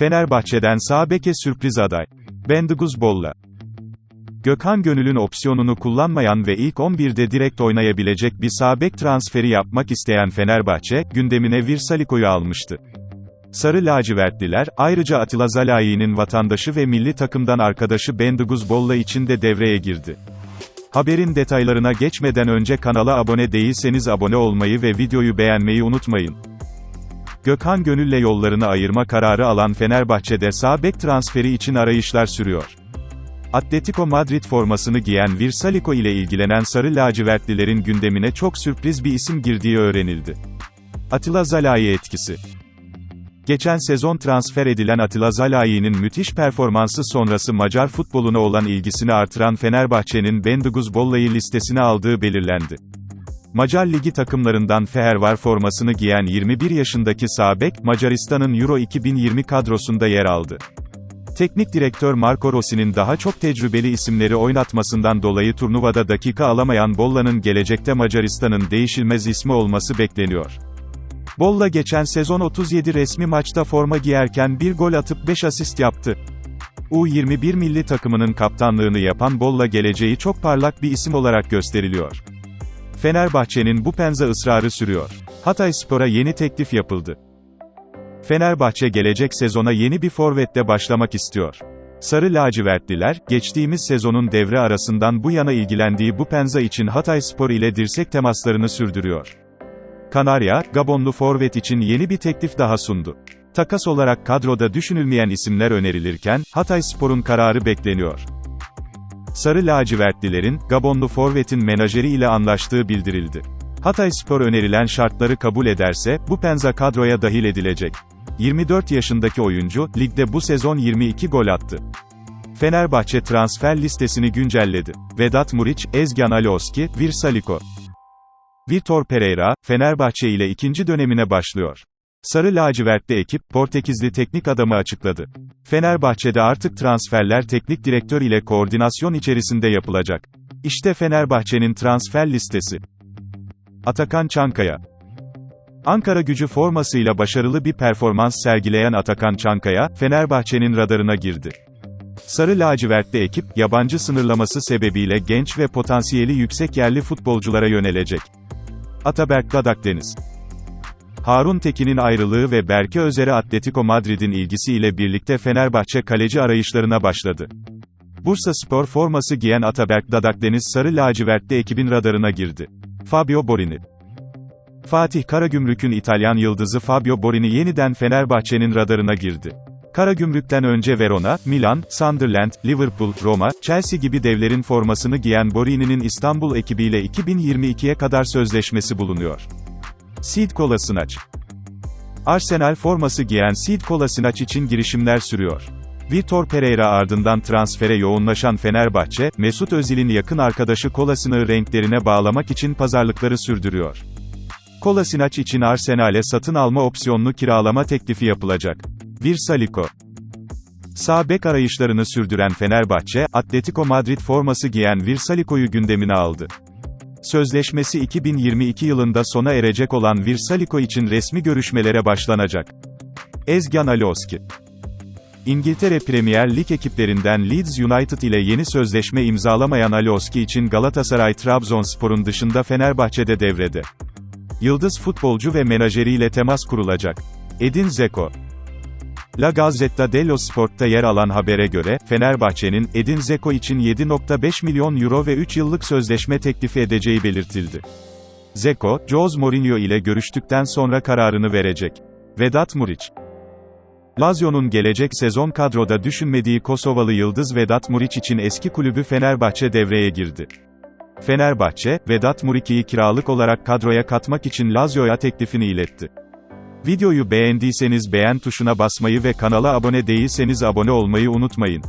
Fenerbahçe'den sağ beke sürpriz aday. Bendeguz Bolla. Gökhan Gönül'ün opsiyonunu kullanmayan ve ilk 11'de direkt oynayabilecek bir sağ transferi yapmak isteyen Fenerbahçe, gündemine Virsaliko'yu almıştı. Sarı lacivertliler, ayrıca Atilla Zalai'nin vatandaşı ve milli takımdan arkadaşı Bendeguz Bolla için de devreye girdi. Haberin detaylarına geçmeden önce kanala abone değilseniz abone olmayı ve videoyu beğenmeyi unutmayın. Gökhan Gönül'le yollarını ayırma kararı alan Fenerbahçe'de sağ bek transferi için arayışlar sürüyor. Atletico Madrid formasını giyen Virsaliko ile ilgilenen sarı lacivertlilerin gündemine çok sürpriz bir isim girdiği öğrenildi. Atilla Zalai etkisi Geçen sezon transfer edilen Atilla Zalai'nin müthiş performansı sonrası Macar futboluna olan ilgisini artıran Fenerbahçe'nin Bendeguz Bolla'yı listesine aldığı belirlendi. Macar Ligi takımlarından Fehervar formasını giyen 21 yaşındaki Sabek, Macaristan'ın Euro 2020 kadrosunda yer aldı. Teknik direktör Marco Rossi'nin daha çok tecrübeli isimleri oynatmasından dolayı turnuvada dakika alamayan Bolla'nın gelecekte Macaristan'ın değişilmez ismi olması bekleniyor. Bolla geçen sezon 37 resmi maçta forma giyerken bir gol atıp 5 asist yaptı. U21 milli takımının kaptanlığını yapan Bolla geleceği çok parlak bir isim olarak gösteriliyor. Fenerbahçe'nin bu penza ısrarı sürüyor. Hatay Spor'a yeni teklif yapıldı. Fenerbahçe gelecek sezona yeni bir forvetle başlamak istiyor. Sarı lacivertliler, geçtiğimiz sezonun devre arasından bu yana ilgilendiği bu penza için Hatay Spor ile dirsek temaslarını sürdürüyor. Kanarya, Gabonlu forvet için yeni bir teklif daha sundu. Takas olarak kadroda düşünülmeyen isimler önerilirken, Hatay Spor'un kararı bekleniyor. Sarı lacivertlilerin, Gabonlu forvetin menajeri ile anlaştığı bildirildi. Hatay Spor önerilen şartları kabul ederse, bu penza kadroya dahil edilecek. 24 yaşındaki oyuncu, ligde bu sezon 22 gol attı. Fenerbahçe transfer listesini güncelledi. Vedat Muriç, Ezgyan Alioski, Virsaliko. Vitor Pereira, Fenerbahçe ile ikinci dönemine başlıyor. Sarı lacivertli ekip, Portekizli teknik adamı açıkladı. Fenerbahçe'de artık transferler teknik direktör ile koordinasyon içerisinde yapılacak. İşte Fenerbahçe'nin transfer listesi. Atakan Çankaya Ankara gücü formasıyla başarılı bir performans sergileyen Atakan Çankaya, Fenerbahçe'nin radarına girdi. Sarı lacivertli ekip, yabancı sınırlaması sebebiyle genç ve potansiyeli yüksek yerli futbolculara yönelecek. Ataberk Dadakdeniz Harun Tekin'in ayrılığı ve Berke Özer'e Atletico Madrid'in ilgisiyle birlikte Fenerbahçe kaleci arayışlarına başladı. Bursa Spor forması giyen Ataberk Dadakdeniz sarı lacivertli ekibin radarına girdi. Fabio Borini Fatih Karagümrük'ün İtalyan yıldızı Fabio Borini yeniden Fenerbahçe'nin radarına girdi. Karagümrük'ten önce Verona, Milan, Sunderland, Liverpool, Roma, Chelsea gibi devlerin formasını giyen Borini'nin İstanbul ekibiyle 2022'ye kadar sözleşmesi bulunuyor. Seed Kolasinac Arsenal forması giyen Seed Kolasinac için girişimler sürüyor. Vitor Pereira ardından transfere yoğunlaşan Fenerbahçe, Mesut Özil'in yakın arkadaşı Kolasinac'ı renklerine bağlamak için pazarlıkları sürdürüyor. Kolasinac için Arsenal'e satın alma opsiyonlu kiralama teklifi yapılacak. Virsaliko Sağ bek arayışlarını sürdüren Fenerbahçe, Atletico Madrid forması giyen Virsaliko'yu gündemine aldı. Sözleşmesi 2022 yılında sona erecek olan Virsaliko için resmi görüşmelere başlanacak. Ezgyan Alioski İngiltere Premier Lig ekiplerinden Leeds United ile yeni sözleşme imzalamayan Alioski için Galatasaray Trabzonspor'un dışında Fenerbahçe'de devrede. Yıldız futbolcu ve menajeriyle temas kurulacak. Edin Zeko La Gazzetta dello Sport'ta yer alan habere göre, Fenerbahçe'nin, Edin Zeko için 7.5 milyon euro ve 3 yıllık sözleşme teklifi edeceği belirtildi. Zeko, Jose Mourinho ile görüştükten sonra kararını verecek. Vedat Muriç Lazio'nun gelecek sezon kadroda düşünmediği Kosovalı Yıldız Vedat Muriç için eski kulübü Fenerbahçe devreye girdi. Fenerbahçe, Vedat Muriç'i kiralık olarak kadroya katmak için Lazio'ya teklifini iletti. Videoyu beğendiyseniz beğen tuşuna basmayı ve kanala abone değilseniz abone olmayı unutmayın.